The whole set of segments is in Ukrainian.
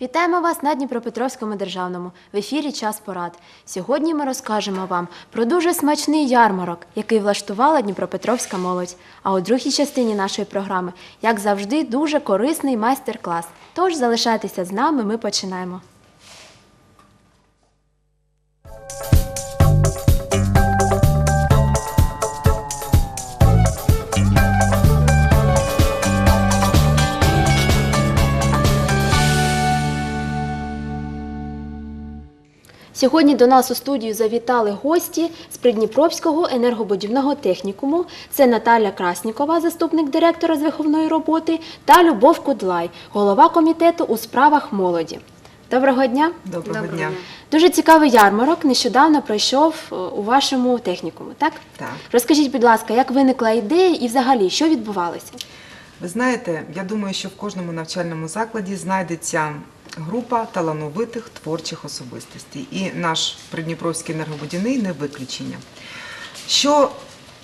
Вітаємо вас на Дніпропетровському державному в ефірі Час порад. Сьогодні ми розкажемо вам про дуже смачний ярмарок, який влаштувала Дніпропетровська молодь. А у другій частині нашої програми, як завжди, дуже корисний майстер-клас. Тож залишайтеся з нами, ми починаємо. Сьогодні до нас у студію завітали гості з Придніпровського енергобудівного технікуму. Це Наталя Краснікова, заступник директора з виховної роботи, та Любов Кудлай, голова комітету у справах молоді. Доброго дня! Доброго, дня. Дуже цікавий ярмарок нещодавно пройшов е, у вашому технікуму, так? Так. Розкажіть, будь ласка, як виникла ідея і взагалі що відбувалося? Ви знаєте, я думаю, що в кожному навчальному закладі знайдеться група талановитих творчих особистостей. І наш Придніпровський енергобудівний не виключення. Що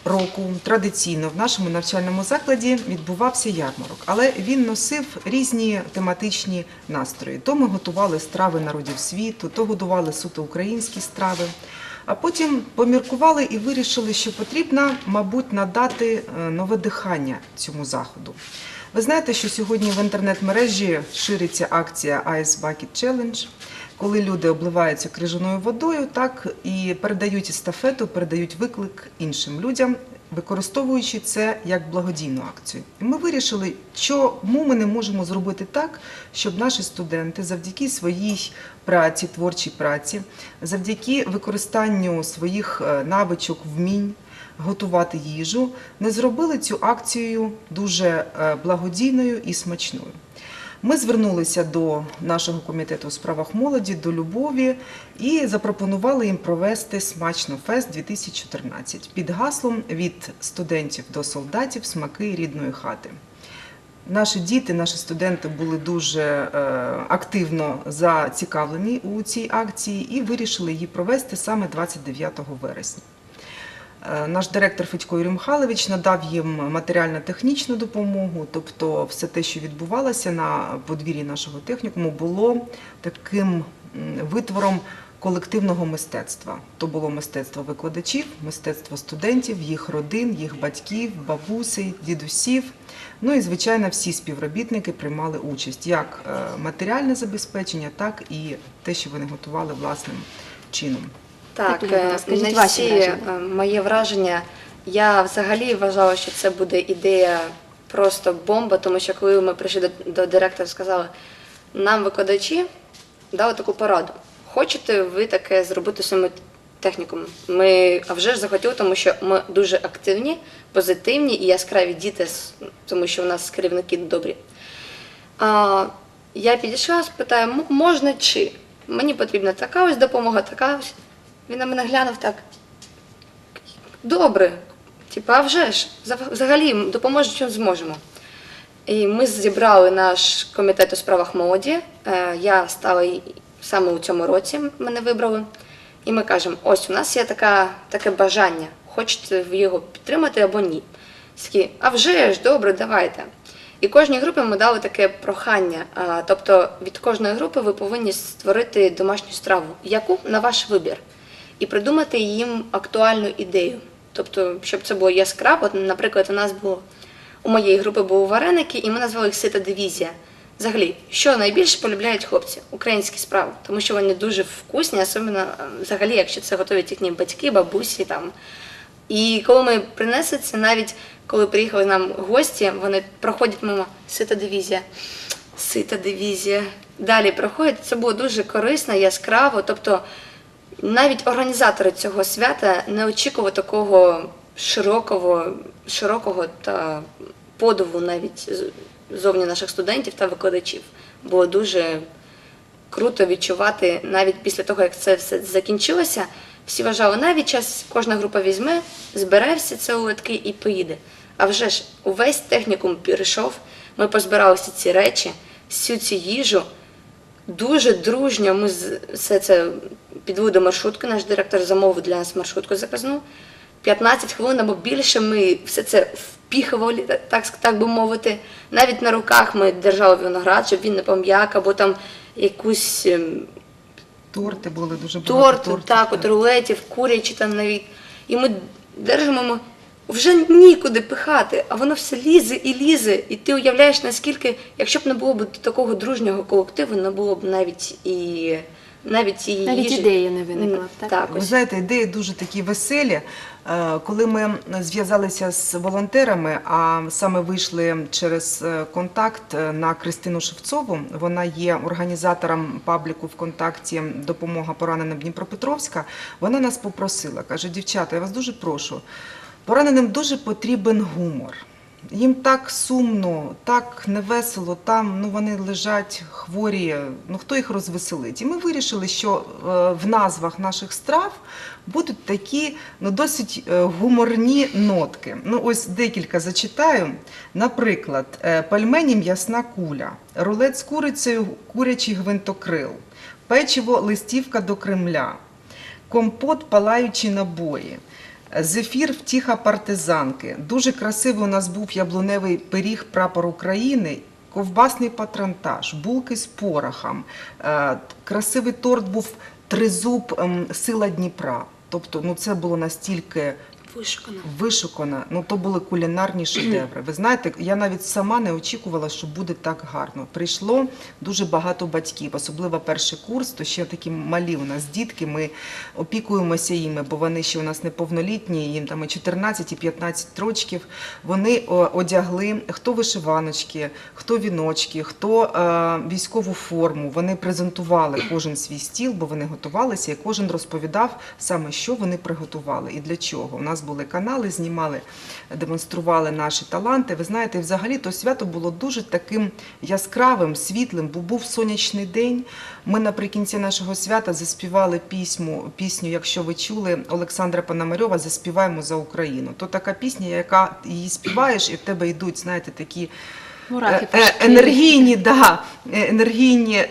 року традиційно в нашому навчальному закладі відбувався ярмарок, але він носив різні тематичні настрої. То ми готували страви народів світу, то годували суто українські страви. А потім поміркували і вирішили, що потрібно, мабуть, надати е, нове дихання цьому заходу. Ви знаєте, що сьогодні в інтернет-мережі шириться акція Ice Bucket Challenge, коли люди обливаються крижаною водою, так і передають естафету, передають виклик іншим людям, використовуючи це як благодійну акцію. І ми вирішили, чому ми не можемо зробити так, щоб наші студенти завдяки своїй праці, творчій праці, завдяки використанню своїх е, навичок, вмінь готувати їжу, не зробили цю акцію дуже е, благодійною і смачною. Ми звернулися до нашого комітету у справах молоді, до Любові і запропонували їм провести смачно фест 2014 під гаслом від студентів до солдатів смаки рідної хати. Наші діти, наші студенти були дуже е, активно зацікавлені у цій акції і вирішили її провести саме 29 вересня. Е, Наш директор Федько Юрій Михайлович надав їм матеріально-технічну допомогу, тобто все те, що відбувалося на подвір'ї нашого технікуму, було таким витвором колективного мистецтва. То було мистецтво викладачів, мистецтво студентів, їх родин, їх батьків, бабусей, дідусів. Ну і звичайно, всі співробітники приймали участь як е, матеріальне забезпечення, так і те, що вони готували власним чином. Так, Ірина, е, розкажіть не ваші всі, враження. е, моє враження. Я взагалі вважала, що це буде ідея просто бомба, тому що коли ми прийшли до, до директора, сказали, нам викладачі дали таку пораду. Хочете ви таке зробити своїм технікум? Ми а вже ж захотіли, тому що ми дуже активні, позитивні і яскраві діти, тому що у нас керівники добрі. А, я підійшла, спитаю, можна чи? Мені потрібна така ось допомога, така ось. Він на мене глянув так. Добре. Типа, а вже ж, взагалі допоможемо, чим зможемо. І ми зібрали наш комітет у справах молоді. Е, Я стала саме у цьому році, мене вибрали. І ми кажемо: ось у нас є така, таке бажання, хочете його підтримати або ні. Такі, а вже ж, добре, давайте. І кожній групі ми дали таке прохання. Тобто від кожної групи ви повинні створити домашню страву, яку на ваш вибір, і придумати їм актуальну ідею. Тобто, щоб це було яскраво. Наприклад, у нас було у моєї групи були вареники, і ми назвали їх сита дивізія. Взагалі, що найбільше полюбляють хлопці? Українські страви, тому що вони дуже вкусні, особливо е, взагалі, якщо це готують їхні батьки, бабусі там. І коли ми принесли це, навіть коли приїхали нам гості, вони проходять мимо сита дивізія, сита дивізія. Далі проходять. Це було дуже корисно, яскраво. Тобто навіть організатори цього свята не очікували такого широкого, широкого та подову навіть зовні наших студентів та викладачів. Було дуже круто відчувати навіть після того, як це все закінчилося. Всі вважали, навіть час кожна група візьме, збере всі це у литки і поїде. А вже ж увесь технікум перейшов, ми позбирали всі ці речі, всю цю їжу. Дуже дружньо ми все це підвели до маршрутки. Наш директор замовив для нас маршрутку заказну. 15 хвилин або більше ми все це впіхували, так, так би мовити. Навіть на руках ми держали виноград, щоб він не пом'як, або там якусь ем, Торти були дуже багато торт, так, от рулетів, курячі там навіть. І ми держимо, вже нікуди пихати, а воно все лізе і лізе. І ти уявляєш, наскільки, якщо б не було б такого дружнього колективу, не було б навіть і навіть і Навіть їжі. ідеї не виникла б, так? Так, Ви ось. знаєте, ідеї дуже такі веселі. Е, Коли ми зв'язалися з волонтерами, а саме вийшли через е, контакт е, на Кристину Шевцову, вона є організатором пабліку ВКонтакті Допомога пораненим Дніпропетровська. Вона нас попросила, каже: дівчата, я вас дуже прошу. Пораненим дуже потрібен гумор. Їм так сумно, так невесело, там ну вони лежать хворі. Ну хто їх розвеселить? І ми вирішили, що е, в назвах наших страв будуть такі ну досить е, гуморні нотки. Ну ось декілька зачитаю. Наприклад, е, пельмені м'ясна куля, рулет з курицею, курячий гвинтокрил, печиво листівка до Кремля, компот палаючі набої. Зефір втіха партизанки. Дуже красивий у нас був яблуневий пиріг прапор України, ковбасний патронтаж, булки з порохом. Е, Красивий торт був тризуб ем, сила Дніпра. Тобто, ну це було настільки Вишукано. вишукано. Ну то були кулінарні шедеври. Ви знаєте, я навіть сама не очікувала, що буде так гарно. Прийшло дуже багато батьків, особливо перший курс, то ще такі малі у нас дітки. Ми опікуємося їми, бо вони ще у нас неповнолітні, їм там і 14, і 15 років. Вони одягли хто вишиваночки, хто віночки, хто е, військову форму. Вони презентували кожен свій стіл, бо вони готувалися, і кожен розповідав саме, що вони приготували і для чого. У нас були канали, знімали, демонстрували наші таланти. Ви знаєте, взагалі то свято було дуже таким яскравим, світлим, бо був сонячний день. Ми наприкінці нашого свята заспівали пісню, пісню, якщо ви чули, Олександра Пономарьова Заспіваємо за Україну. То така пісня, яка її співаєш, і в тебе йдуть, знаєте, такі Мурахи е, е, енергійні, да, е, енергійні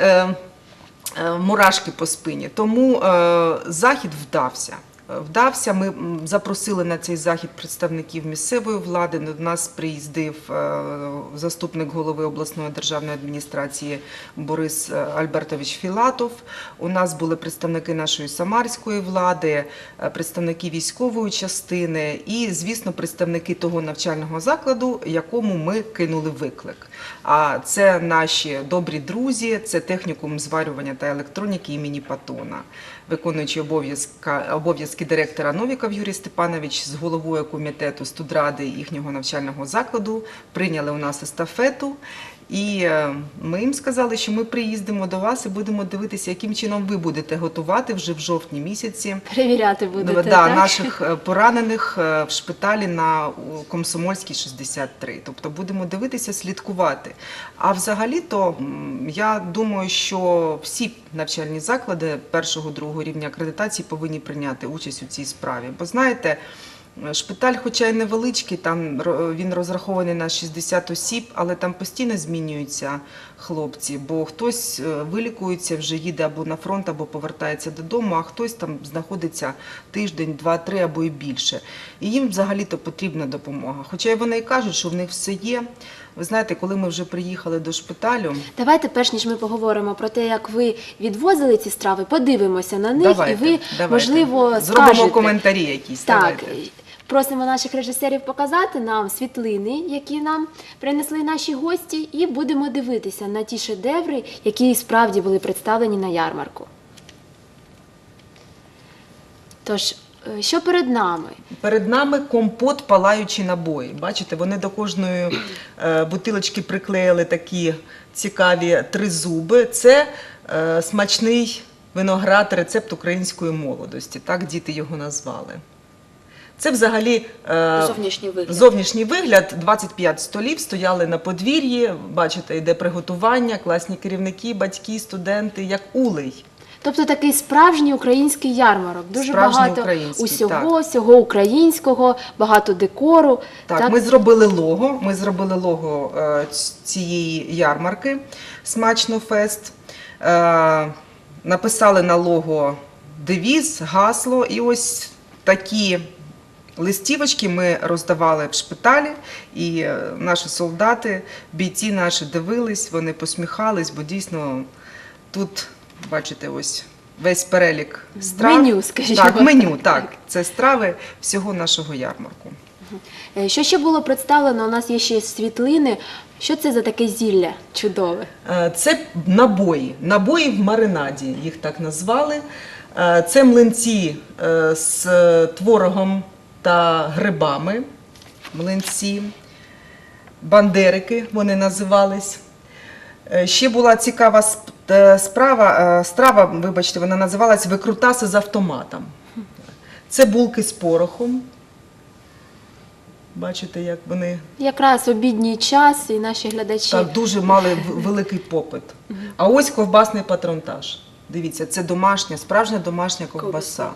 мурашки по спині. Тому е, захід вдався. Вдався. Ми запросили на цей захід представників місцевої влади. До нас приїздив е, заступник голови обласної державної адміністрації Борис е, Альбертович Філатов. У нас були представники нашої самарської влади, е, представники військової частини і, звісно, представники того навчального закладу, якому ми кинули виклик. А це наші добрі друзі, це технікум зварювання та електроніки імені Патона, виконуючий обов'язки директора Новіков Юрій Степанович з головою комітету студради їхнього навчального закладу прийняли у нас естафету. І е, ми їм сказали, що ми приїздимо до вас і будемо дивитися, яким чином ви будете готувати вже в жовтні місяці Перевіряти будете, Ну, да, так? наших е, поранених е, в шпиталі на Комсомольській 63. Тобто будемо дивитися, слідкувати. А взагалі-то я думаю, що всі навчальні заклади першого другого рівня акредитації повинні прийняти участь у цій справі. Бо знаєте. Шпиталь, хоча й невеличкий, там він розрахований на 60 осіб, але там постійно змінюються хлопці, бо хтось е, вилікується, вже їде або на фронт, або повертається додому, а хтось там знаходиться тиждень, два, три або і більше. І їм взагалі-то потрібна допомога. Хоча вони і кажуть, що в них все є. Ви знаєте, коли ми вже приїхали до шпиталю, Давайте, перш ніж ми поговоримо про те, як ви відвозили ці страви, подивимося на них, давайте, і ви, давайте. можливо, зробимо скажете. коментарі якісь. Так, давайте. Просимо наших режисерів показати нам світлини, які нам принесли наші гості, і будемо дивитися на ті шедеври, які справді були представлені на ярмарку. Тож, е, що перед нами? Перед нами компот палаючі набої. Бачите, вони до кожної е, бутилочки приклеїли такі цікаві тризуби. Це е, смачний виноград, рецепт української молодості. Так діти його назвали. Це взагалі е, Зовнішній вигляд. зовнішній вигляд. 25 столів стояли на подвір'ї. Бачите, йде приготування, класні керівники, батьки, студенти, як улей. Тобто такий справжній український ярмарок. Дуже Справжній багато український, усього, всього українського, багато декору. Так, ми зробили лого. Ми зробили лого е, цієї ярмарки Смачно Фест. Е, написали на лого девіз, гасло, і ось такі. Листівочки ми роздавали в шпиталі, і е, наші солдати, бійці наші дивились, вони посміхались, бо дійсно Тут бачите ось весь перелік страв. Меню, скажімо Так, меню, так. Це страви всього нашого ярмарку. Е, Що ще було представлено? У нас є ще світлини. Що це за таке зілля чудове? Е, Це набої, набої в маринаді, їх так назвали. Це млинці з творогом та грибами. Млинці, бандерики вони називались. Е, Ще була цікава е, справа, е, страва, вибачте, вона називалась викрутаси з автоматом. Це булки з порохом. Бачите, як вони Якраз обідній час і наші глядачі. так, дуже мали великий попит. А ось ковбасний патронтаж. Дивіться, це домашня, справжня домашня ковбаса.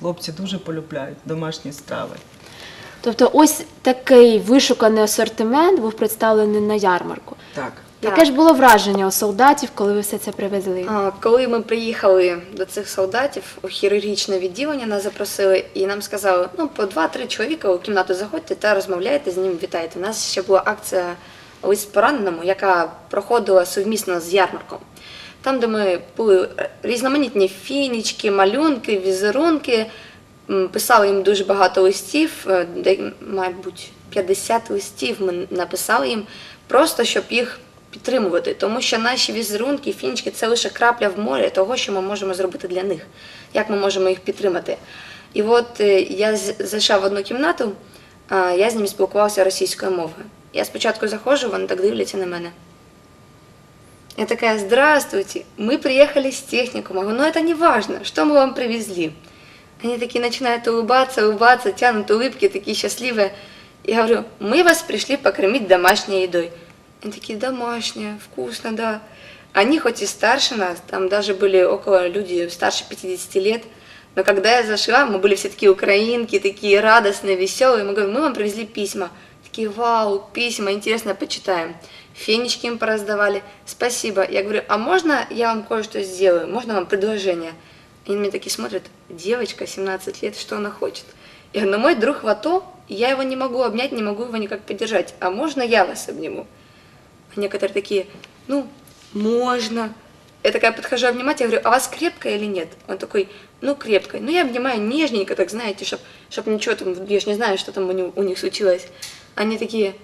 Хлопці дуже полюбляють домашні страви. Тобто, ось такий вишуканий асортимент був представлений на ярмарку. Так. Так. Яке ж було враження у солдатів, коли ви все це привезли? А, Коли ми приїхали до цих солдатів у хірургічне відділення, нас запросили і нам сказали, ну по два-три чоловіка у кімнату заходьте та розмовляйте з ним, вітайте. У нас ще була акція лист пораненому, яка проходила сувмісно з ярмарком. Там, де ми були різноманітні фінічки, малюнки, візерунки, писали їм дуже багато листів, е, де, мабуть, 50 листів ми написали їм, просто щоб їх підтримувати, тому що наші візерунки, фінічки це лише крапля в морі того, що ми можемо зробити для них, як ми можемо їх підтримати. І от е, я з- зайшла в одну кімнату, я з ними спілкувалася російською мовою. Я спочатку заходжу, вони так дивляться на мене. Я такая, здравствуйте, мы приехали с техникума. Я говорю, ну это не важно, что мы вам привезли. Они такие начинают улыбаться, улыбаться, тянут улыбки, такие счастливые. Я говорю, мы вас пришли покормить домашней едой. Они такие, домашняя, вкусно, да. Они хоть и старше нас, там даже были около люди старше 50 лет, но когда я зашла, мы были все такие украинки, такие радостные, веселые. Мы говорим, мы вам привезли письма. Такие, вау, письма, интересно, почитаем. Фенечки им пораздавали. Спасибо. Я говорю, а можно я вам кое-что сделаю? Можно вам предложение? Они на меня такие смотрят, девочка, 17 лет, что она хочет? Я говорю, ну мой друг в АТО, я его не могу обнять, не могу его никак поддержать. А можно я вас обниму? А некоторые такие, ну, можно. Я такая подхожу обнимать, я говорю, а вас крепкая или нет? Он такой, ну, крепкая. Ну, я обнимаю нежненько, так знаете, чтоб, чтоб ничего там, я ж не знаю, что там у них, у них случилось. Они такие,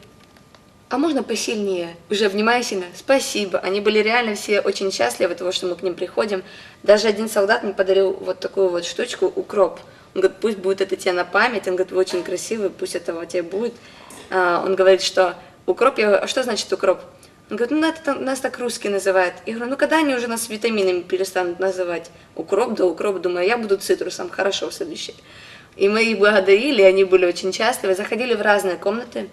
а можно посильнее? Уже обнимая сильно? Спасибо. Они были реально все очень счастливы того, что мы к ним приходим. Даже один солдат мне подарил вот такую вот штучку, укроп. Он говорит, пусть будет это тебе на память. Он говорит, вы очень красивый, пусть это у тебя будет. А, Он говорит, что укроп, я говорю, а что значит укроп? Он говорит, ну это нас так русские называют. Я говорю, ну когда они уже нас витаминами перестанут называть? Укроп, да укроп. Думаю, я буду цитрусом, хорошо, следующий. И мы их благодарили, они были очень счастливы, заходили в разные комнаты.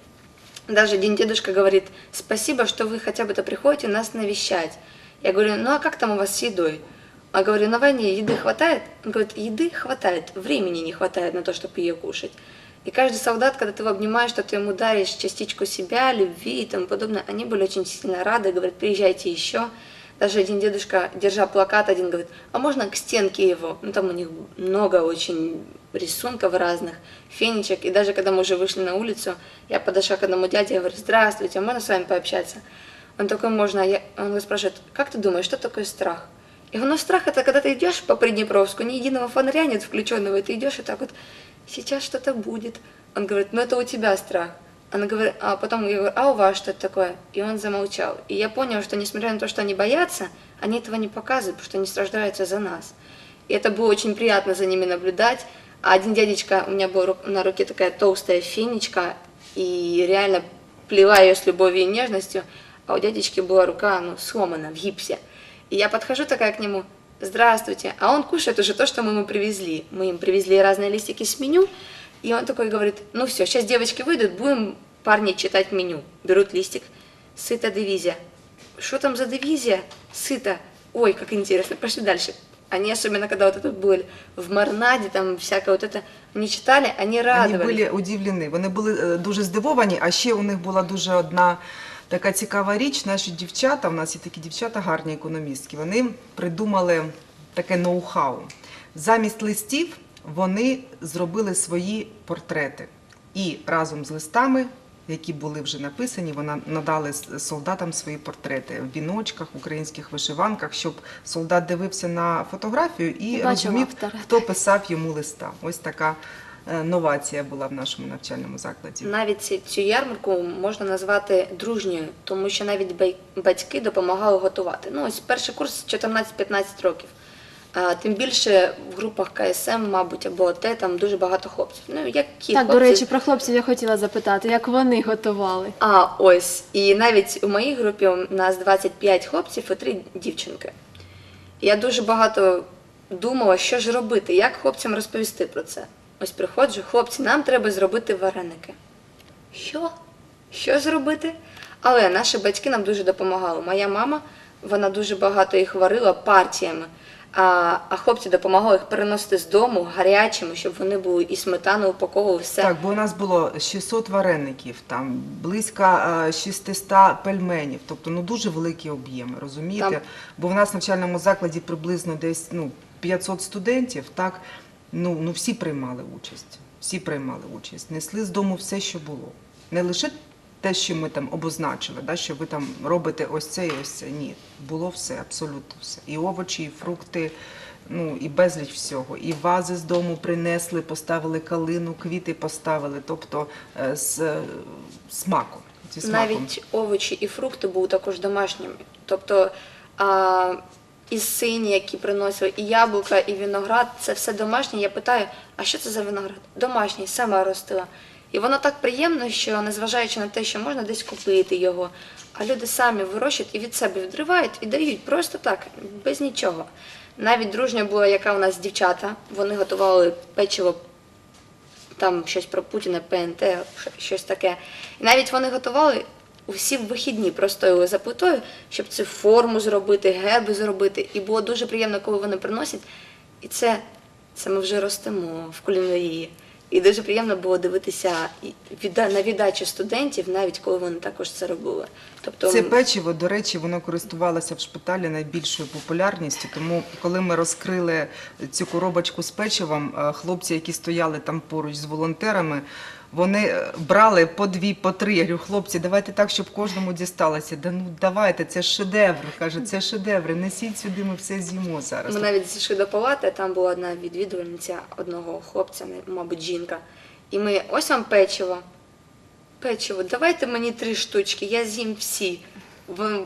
Даже один дедушка говорит, спасибо, что вы хотя бы-то приходите нас навещать. Я говорю, ну а как там у вас с едой? А говорю, на войне еды хватает? Он говорит, еды хватает, времени не хватает на то, чтобы ее кушать. И каждый солдат, когда ты его обнимаешь, что ты ему даришь частичку себя, любви и тому подобное, они были очень сильно рады, говорят, приезжайте еще. Даже один дедушка, держа плакат, один говорит, а можно к стенке его? Ну там у них много очень рисунков разных, фенечек. И даже когда мы уже вышли на улицу, я подошла к одному дяде, я говорю, здравствуйте, можно с вами пообщаться? Он такой, можно. Я... Он спрашивает, как ты думаешь, что такое страх? Говорю, ну страх это когда ты идешь по Приднепровску, ни единого фонаря нет включенного, и ты идешь и так вот, сейчас что-то будет. Он говорит, ну это у тебя страх. Она говорит, а потом я говорю, а у вас что это такое? И он замолчал. И я понял, что несмотря на то, что они боятся, они этого не показывают, потому что они страждаются за нас. И это было очень приятно за ними наблюдать. А один дядечка, у меня была на руке такая толстая фенечка, и реально плела ее с любовью и нежностью, а у дядечки была рука, ну, сломана в гипсе. И я подхожу такая к нему, здравствуйте, а он кушает уже то, что мы ему привезли. Мы им привезли разные листики с меню, и он такой говорит, ну все, сейчас девочки выйдут, будем парни читать меню. Берут листик, сыта дивизия. Что там за дивизия? Сыта. Ой, как интересно, пошли дальше. Они, особенно когда вот это были в Марнаде, там всякое вот это, они читали, они Вони радовались. були удивлені, вони були е, дуже здивовані, а ще у них була дуже одна така цікава річ. Наші дівчата, у нас є такі дівчата, гарні економістки, вони придумали таке ноу-хау. Замість листів вони зробили свої портрети і разом з листами які були вже написані, вона надали солдатам свої портрети в віночках, в українських вишиванках, щоб солдат дивився на фотографію і Бачив розумів, автора. хто писав йому листа. Ось така е, новація була в нашому навчальному закладі. Навіть цю ярмарку можна назвати дружньою, тому що навіть батьки допомагали готувати. Ну, ось перший курс 14-15 років. Тим більше в групах КСМ, мабуть, або ОТ, там дуже багато хлопців. Ну, які Так, хлопці... до речі, про хлопців я хотіла запитати, як вони готували. А, ось. І навіть у моїй групі у нас 25 хлопців і 3 дівчинки. Я дуже багато думала, що ж робити, як хлопцям розповісти про це. Ось приходжу, хлопці, нам треба зробити вареники. Що? Що зробити? Але наші батьки нам дуже допомагали. Моя мама, вона дуже багато їх варила партіями. А, а хлопці допомагали їх переносити з дому гарячими, щоб вони були і сметану упаковували все. Так, бо у нас було 600 вареників, там близько е, 600 пельменів, тобто ну дуже великі об'єми, розумієте? Там- Бо в нас в навчальному закладі приблизно десь ну 500 студентів, так ну, ну всі приймали участь. Всі приймали участь, несли з дому все, що було. Не лише те, що ми там обозначили, да, що ви там робите ось це і ось це. Ні, було все, абсолютно все. І овочі, і фрукти, ну і безліч всього. І вази з дому принесли, поставили калину, квіти поставили, тобто е, з е, смаком. Смаком. Навіть овочі і фрукти були також домашніми. Тобто а, і сині, які приносили, і яблука, і виноград це все домашнє. Я питаю, а що це за виноград? Домашній, сама ростила. І воно так приємно, що незважаючи на те, що можна десь купити його, а люди самі вирощують і від себе відривають і дають просто так, без нічого. Навіть дружня була, яка у нас дівчата, вони готували печиво там щось про Путіна, ПНТ, щось таке. І навіть вони готували усі вихідні простояли за плитою, щоб цю форму зробити, герби зробити. І було дуже приємно, коли вони приносять. І це, це ми вже ростемо в кулінарії. І дуже приємно було дивитися на віддачу студентів, навіть коли вони також це робили. Тобто Це печиво, до речі, воно користувалося в шпиталі найбільшою популярністю. Тому, коли ми розкрили цю коробочку з печивом, е, хлопці, які стояли там поруч з волонтерами, вони е, брали по дві, по три. Я говорю, хлопці, давайте так, щоб кожному дісталося. Да ну давайте, це ж шедевр. Каже, це шедевр. Несіть сюди, ми все з'їмо зараз. Ми навіть зійшли до палати, там була одна відвідувальниця одного хлопця, мабуть, жінка. І ми ось вам печиво. Печиво, давайте мені три штучки, я з'їм всі.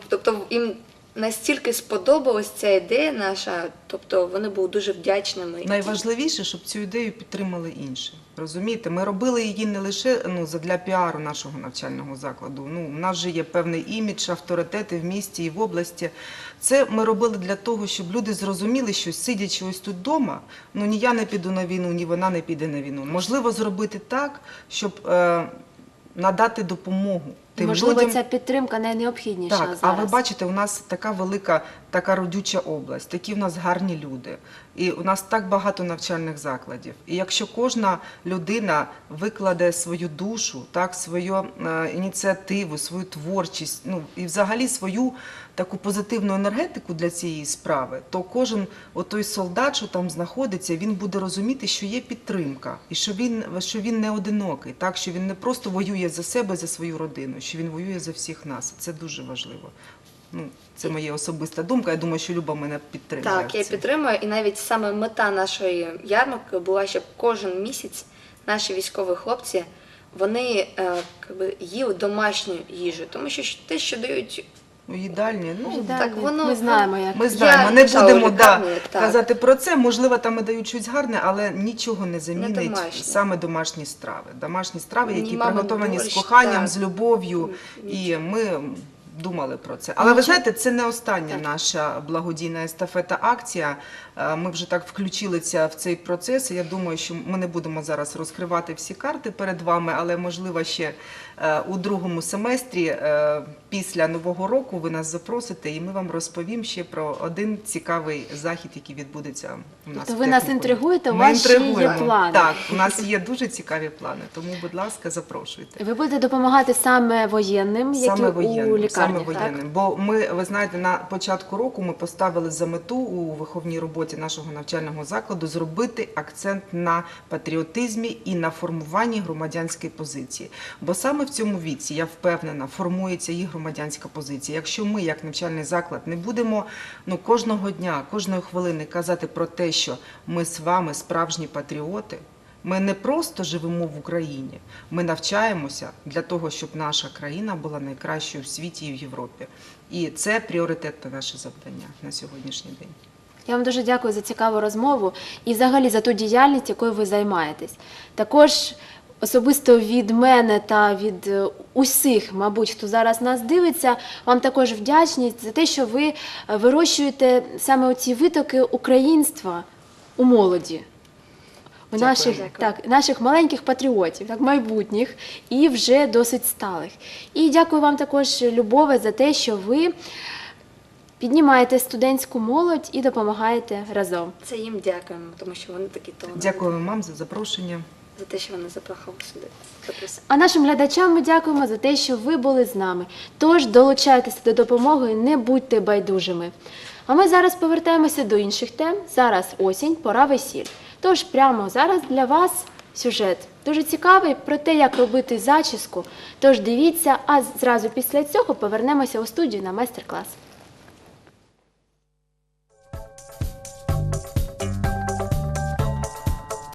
Тобто їм настільки сподобалась ця ідея наша, тобто вони були дуже вдячними. Найважливіше, щоб цю ідею підтримали інші. Розумієте, ми робили її не лише ну, для піару нашого навчального закладу. Ну, у нас же є певний імідж, авторитети в місті і в області. Це ми робили для того, щоб люди зрозуміли, що сидячи ось тут вдома, ну ні я не піду на війну, ні вона не піде на війну. Можливо, зробити так, щоб е, надати допомогу тим Можливо, людям. ця підтримка найнеобхідніша Так, зараз. а ви бачите, у нас така велика, така родюча область, такі в нас гарні люди, і у нас так багато навчальних закладів. І якщо кожна людина викладе свою душу, так, свою е, ініціативу, свою творчість, ну і взагалі свою таку позитивну енергетику для цієї справи, то кожен отой солдат, що там знаходиться, він буде розуміти, що є підтримка, і що він, що він не одинокий, так, що він не просто воює за себе, за свою родину, що він воює за всіх нас. Це дуже важливо. Ну, це моя особиста думка. Я думаю, що Люба мене підтримує. Так, я підтримую. І навіть саме мета нашої ярмарки була, щоб кожен місяць наші військові хлопці вони е, якби, їли домашню їжу, тому що те, що дають У їдальні, ну, їдальні. так воно- Ми знаємо, як. Ми знаємо, не будемо да, казати про це. Можливо, там і дають щось гарне, але нічого не замінить домашнє. саме домашні страви. Домашні страви, які Ні, приготовані з коханням, так. з любов'ю. І ми думали про це. Але ви знаєте, це не остання наша благодійна естафета акція. Е, Ми вже так включилися в цей процес. Я думаю, що ми не будемо зараз розкривати всі карти перед вами, але можливо ще е, у другому семестрі е, після нового року ви нас запросите, і ми вам розповім ще про один цікавий захід, який відбудеться у нас. Тобто в ви нас інтригуєте, у вас ще є плани. Так, у нас є дуже цікаві плани. Тому, будь ласка, запрошуйте. Ви будете допомагати саме воєнним, які Саме у воєнним, лікарні саме так? воєнним. Бо ми, ви знаєте, на початку року ми поставили за мету у виховній роботі нашого навчального закладу зробити акцент на патріотизмі і на формуванні громадянської позиції. Бо саме в цьому віці, я впевнена, формується і громадянська позиція. Якщо ми, як навчальний заклад, не будемо ну, кожного дня, кожної хвилини казати про те, що ми з вами справжні патріоти. Ми не просто живемо в Україні, ми навчаємося для того, щоб наша країна була найкращою в світі і в Європі. І це пріоритетне наше завдання на сьогоднішній день. Я вам дуже дякую за цікаву розмову і взагалі за ту діяльність, якою ви займаєтесь. Також особисто від мене та від е, усіх, мабуть, хто зараз нас дивиться, вам також вдячність за те, що ви е, вирощуєте саме оці витоки українства у молоді. У Дякую. наших, Дякую. так, наших маленьких патріотів, так, майбутніх і вже досить сталих. І дякую вам також, Любове, за те, що ви піднімаєте студентську молодь і допомагаєте разом. Це їм дякуємо, тому що вони такі талановиті. Дякую вам за запрошення. за те, що вони запрохали сюди. Запросили. А нашим глядачам ми дякуємо за те, що ви були з нами. Тож долучайтеся до допомоги, не будьте байдужими. А ми зараз повертаємося до інших тем. Зараз осінь, пора весіль. Тож прямо зараз для вас сюжет дуже цікавий про те, як робити зачіску. Тож дивіться, а зразу після цього повернемося у студію на майстер-клас.